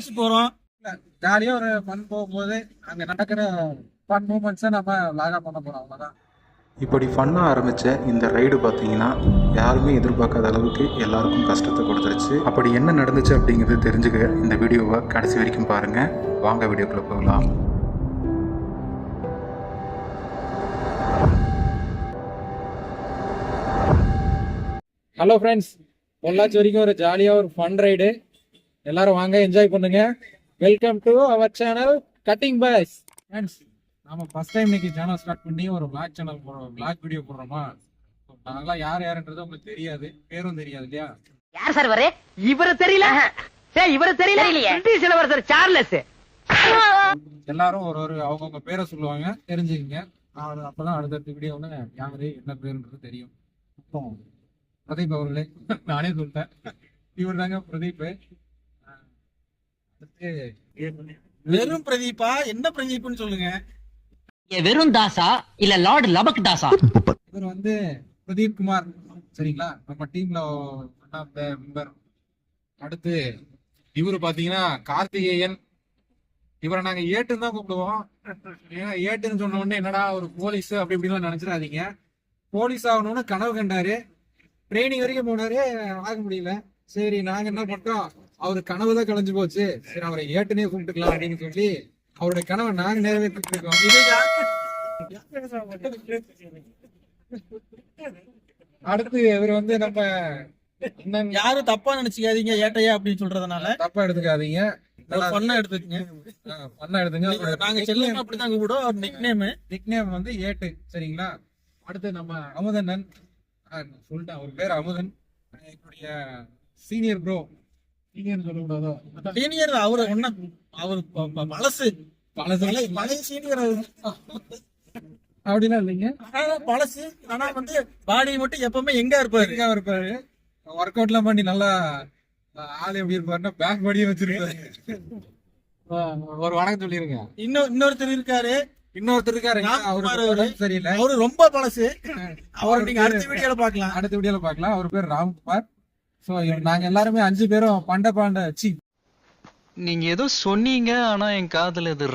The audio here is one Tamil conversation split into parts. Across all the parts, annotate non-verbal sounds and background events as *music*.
பொள்ளாச்சி போறோம். ஜாலியா ஒரு ஃபன் போகும்போது அங்க நடக்கிற ஃபன் மூமெண்ட்ஸை நம்ம லாகா பண்ண போறோம் அவ்வளவுதான். இப்படி ஃபன்னாக ஆரம்பித்த இந்த ரைடு பார்த்தீங்கன்னா யாருமே எதிர்பார்க்காத அளவுக்கு எல்லாருக்கும் கஷ்டத்தை கொடுத்துருச்சு. அப்படி என்ன நடந்துச்சு அப்படிங்கிறது தெரிஞ்சுக்க இந்த வீடியோவை கடைசி வரைக்கும் பாருங்கள் வாங்க வீடியோக்குள்ளே போகலாம். ஹலோ ஃப்ரெண்ட்ஸ் பொள்ளாச்சி வரைக்கும் ஒரு ஜாலியா ஒரு ஃபன் ரைடு எல்லாரும் வாங்க என்ஜாய் பண்ணுங்க. Welcome to our channel cutting boys friends நாம ஃபர்ஸ்ட் டைம் இன்னைக்கு சேனல் ஸ்டார்ட் பண்ணி ஒரு vlog சேனல் போடுறோம் vlog வீடியோ போடுறோமா? நாங்களாம் யார் யாருன்றது உங்களுக்கு தெரியாது பேரும் தெரியாது இல்லையா? யார் சார் இவரு இவரு தெரியல. ஏய் இவரு தெரியல. பிரிட்டிஷ் இளவரசர் சார்லஸ். எல்லாரும் ஒரு ஒரு அவங்கவுங்க பேரை சொல்லுவாங்க தெரிஞ்சுக்கங்க. நான் அப்பதான் அடுத்தடுத்த வீடியோவில் யாரு என்ன பேருன்றது தெரியும். அப்புறம் பிரதீப் அவர்களே நானே சொல்லிட்டேன். இவர் தாங்க பிரதீப் வெறும் பிரதீப்பா? என்ன பிரதீப்னு சொல்லுங்க. வெறும் தாசா இல்ல லார்ட் லபக் தாசா? இவர் வந்து பிரதீப் குமார். சரிங்களா? நம்ம டீம்ல ஒன் ஆஃப் த மெம்பர் அடுத்து இவரு பாத்தீங்கன்னா கார்த்திகேயன். இவரை நாங்க ஏட்டுன்னு தான் கூப்பிடுவோம். ஏன்னா ஏட்டுன்னு சொன்ன உடனே என்னடா ஒரு போலீஸ் அப்படி இப்படிலாம் நினைச்சிடாதீங்க. போலீஸ் ஆகணும்னு கனவு கண்டாரு. ட்ரைனிங் வரைக்கும் போனாரு ஆக முடியல. சரி நாங்க என்ன பண்ணிட்டோம் அவரு கனவு தான் கலைஞ்சு போச்சு. சரி அவரை ஏட்டுனே கூப்பிட்டுக்கலாம் அப்படின்னு சொல்லி அவருடைய கனவை நாங்க நிறைவேற்றிட்டு இருக்கோம் அடுத்து இவர் வந்து நம்ம யாரும் தப்பா நினைச்சுக்காதீங்க ஏட்டையா அப்படின்னு சொல்றதுனால. தப்பா எடுத்துக்காதீங்க. பண்ண எடுத்துக்கங்க. பண்ண எடுத்துங்க. நாங்க கூப்பிடுவோம் அவர் நிக் நேம் நிக் நேம் வந்து ஏட்டு சரிங்களா? அடுத்து நம்ம அமுதண்ணன். சொல்லிட்டேன் அவர் பேர் அமுதன். என்னுடைய சீனியர் ப்ரோ சீனியர் அவரு ஒன்ன அவர் பழசு. பழசு பழைய பழைய சீனியர் அவரு. அப்படிலாம் இல்லைங்க. ஆனா பழசு. ஆனா வந்து பாடி மட்டும் எப்பவுமே எங்க இருப்பாரு? எங்க இருப்பாரு? ஒர்க் அவுட்லாம் பண்ணி நல்லா ஆள் எப்படி இருப்பாருன்னா பேக் பாடியும் வச்சிருப்பாரு. ஒரு வணக்கம் சொல்லிருங்க. இன்னொரு இன்னொருத்தர் இருக்காரு. இன்னொருத்தர் அவருக்கு அவரு. சரியில்லை. அவரு ரொம்ப பழசு. அவரை நீங்க அடுத்த வீடியோல பாக்கலாம் அடுத்த வீடியோல பார்க்கலாம். அவர் பேர் ராம்குமார் சோ நாங்க எல்லாருமே அஞ்சு பேரும் பண்ட பாண்ட சி. நீங்க ஏதோ சொன்னீங்க ஆனா என் காதுல இது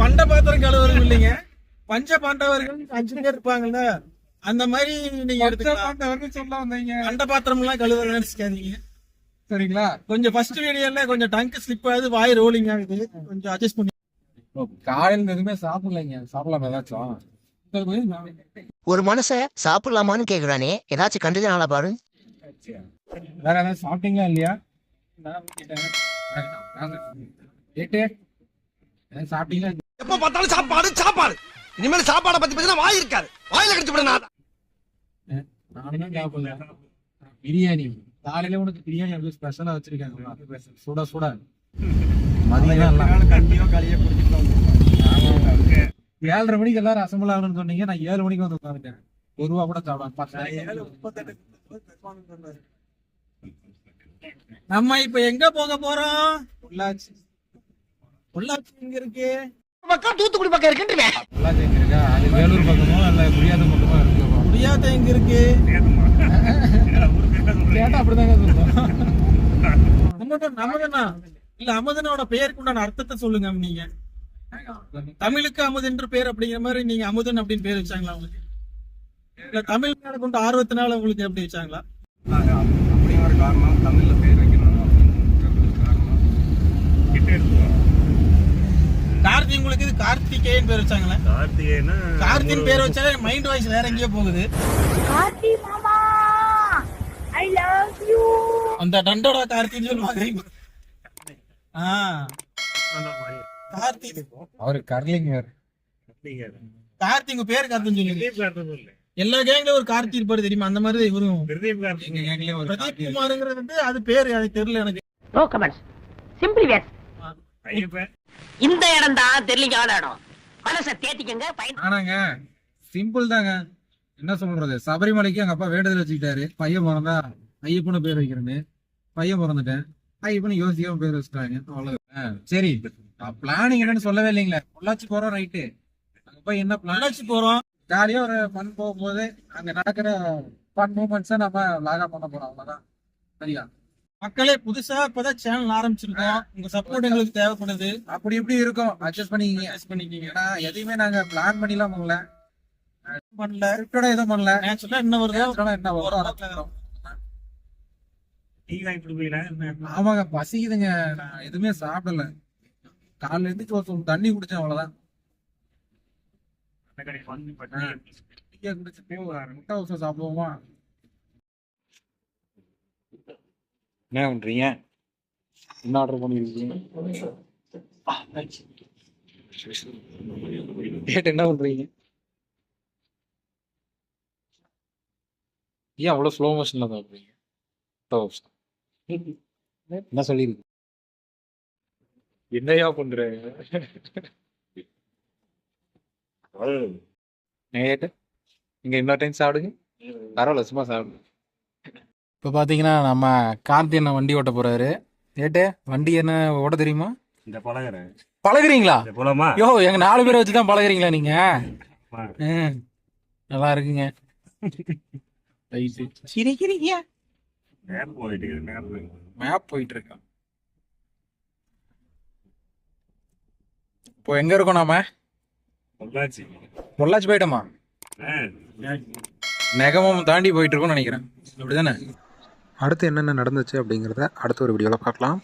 பண்ட பாத்திரம் கழுவுறது இல்லைங்க. பஞ்ச பாண்டவர்கள் அஞ்சு பேர் இருப்பாங்கல்ல அந்த மாதிரி நீங்க எடுத்துக்கலாம். பாண்டவர்கள் சொல்ல வந்தீங்க. பண்ட பாத்திரம் எல்லாம் கழுவுறது நினைச்சுக்காதீங்க. சரிங்களா? கொஞ்சம் ஃபர்ஸ்ட் வீடியோல கொஞ்சம் டங்க் ஸ்லிப் ஆகுது வாய் ரோலிங் ஆகுது. கொஞ்சம் அட்ஜஸ்ட் பண்ணி காலையில எதுவுமே சாப்பிடலைங்க. சாப்பிடலாம் ஏதாச்சும்? ஒரு மனுஷன் சாப்பிடலாமான்னு கேக்குறானே. ஏதாச்சும் கண்டுதானா பாரு. வேற ஏதாவது சாப்பிட்டீங்களா இல்லையா? சாப்பிட்டீங்களா எப்ப பார்த்தாலும் சாப்பாடு சாப்பாடு. இனிமேல் சாப்பாடை பத்தி பேசினா வாய் இருக்காது. வாயில கடிச்சு விட நான் பிரியாணி. காலையில உனக்கு பிரியாணி அப்படி ஸ்பெஷலா வச்சிருக்காங்க சுட சுட. மதியம் ஏழரை மணிக்கு எல்லாரும் அசம்பிள் ஆகணும்னு சொன்னீங்க. நான் ஏழு மணிக்கு வந்து உட்காந்துட்டேன் ஒரு ரூபா கூட சாப்பிடாம நம்ம இப்ப எங்க போக போறோம்? பொள்ளாச்சி. பொள்ளாச்சி எங்க இருக்கு? பக்கம் தூத்துக்குடி பக்கம் இருக்குன்றீங்க. பொள்ளாச்சி எங்க இருக்கா? அது வேலூர் பக்கமோ இல்ல குடியாத பக்கமோ இருக்கு. முடியாத எங்க இருக்கு? கேட்டா அப்படிதாங்க சொல்றோம். அமுதன் அமுதனா? இல்ல அமுதனோட பெயருக்கு உண்டான அர்த்தத்தை சொல்லுங்க நீங்க. தமிழுக்கு அமுதன் என்று பேர் அப்படிங்கிற மாதிரி நீங்க அமுதன் அப்படின்னு பேர் வச்சாங்களா உங்களுக்கு? இல்ல தமிழ் மேல கொண்ட ஆர்வத்தினால உங்களுக்கு எப்படி வச்சாங்களா? அப்படி ஒரு காரணம் தமிழில் பேர் வைக்கணும் கார்த்தி உங்களுக்கு இது கார்த்திகேயன் பேர் வச்சாங்களா? கார்த்திகேயனா கார்த்தின் பேர் வச்சாலே மைண்ட் வாய்ஸ் வேற எங்கேயோ போகுது. Happy Mama! I love you! அந்த டண்டோட கார்த்தின்னு சொல்லுவாங்க. ஆ. கார்த்தி அவரு கர்லிங் கார்த்தி உங்க பேர் சொல்லு எல்லா கேங்ல ஒரு கார்த்தி இருப்பாரு தெரியுமா? அந்த மாதிரி இவரும். பிரதீப் ஒரு பிரதீப் குமாருங்கிறது வந்து அது பேரு எனக்கு தெரியல எனக்கு. நோ கமெண்ட்ஸ் சிம்பிளி வேர் இந்த இடம் தான் தெரியலீங்க இடம். மனசை தேத்திக்கங்க பயன் ஆனாங்க சிம்பிள் தாங்க. என்ன சொல்றது? சபரிமலைக்கு எங்க அப்பா வேண்டுதல் வச்சுக்கிட்டாரு. பையன் பிறந்தா ஐயப்பனு பேர் வைக்கிறேன்னு. பையன் பிறந்துட்டேன். ஐயப்பனு யோசிக்காம பேர் வச்சுட்டாங்க. அவ்வளவுதான். சரி. பிளானிங் என்னன்னு சொல்லவே இல்லைங்களே. பொள்ளாச்சி போறோம் ரைட்டு அங்க போய் என்ன பிளான் பொள்ளாச்சி போறோம். ஜாலியா ஒரு ஃபன் போகும்போது அங்க நடக்கிற ஃபன் மூமெண்ட்ஸை நம்ம லாகா பண்ண போறோம். அவ்வளவுதான். சரியா? மக்களே புதுசா இப்பதான் சேனல் ஆரம்பிச்சிருக்கோம். உங்க சப்போர்ட் எங்களுக்கு தேவைப்படுது. அப்படி இப்படி இருக்கும். அட்ஜஸ்ட் பண்ணிக்கிங்க. Adjust பண்ணிக்கீங்க. ஏன்னா எதையுமே நாங்க பிளான் பண்ணிலாம் பண்ணல. பண்ணல. ஸ்கிரிப்டடா எதுவும் பண்ணல. நேச்சுரலா என்ன வருதோ என்ன வரும். டீ வாங்கிட்டு போயிடலாம் ஆமாங்க பசிக்குதுங்க. நான் எதுவுமே சாப்பிடல. காலைல இருந்து ஒரு சொம்பு தண்ணி குடிச்சேன் அவ்வளவுதான். முட்டை அவசரம் சாப்பிடுவோமா? என்ன பண்றீங்க? என்ன ஆர்டர் பண்ணிருக்கீங்க? என்ன பண்றீங்க? ஏன் அவ்வளோ ஸ்லோ மோஷன்ல சாப்பிட்றீங்க *laughs* என்ன சொல்லியிருக்கு என்னையா பண்ற நேட்டு நீங்க இன்னொரு டைம் சாப்பிடுங்க. பரவாயில்ல சும்மா சாப்பிடுங்க இப்போ பார்த்தீங்கன்னா நம்ம கார்த்தி என்ன வண்டி ஓட்ட போறாரு. ஏட்டு வண்டி என்ன ஓட்ட தெரியுமா? இந்த பழகிறேன் பழகுறீங்களா? போலாமா? யோ எங்க நாலு பேரை வச்சு தான் பழகுறீங்களா நீங்க? நல்லா இருக்குங்க. *laughs* மேப் போயிட்டு இருக்கு மேப் மேப் போயிட்டு இருக்கோம் இப்போ எங்க இருக்கோம் நாம? பொள்ளாச்சி. பொள்ளாச்சி போயிட்டோமா? நெகமம் தாண்டி போயிட்டு இருக்கோம்னு நினைக்கிறேன். அப்படிதானே? அடுத்து என்னென்ன நடந்துச்சு அப்படிங்கிறத அடுத்த ஒரு வீடியோவில் பார்க்கலாம்.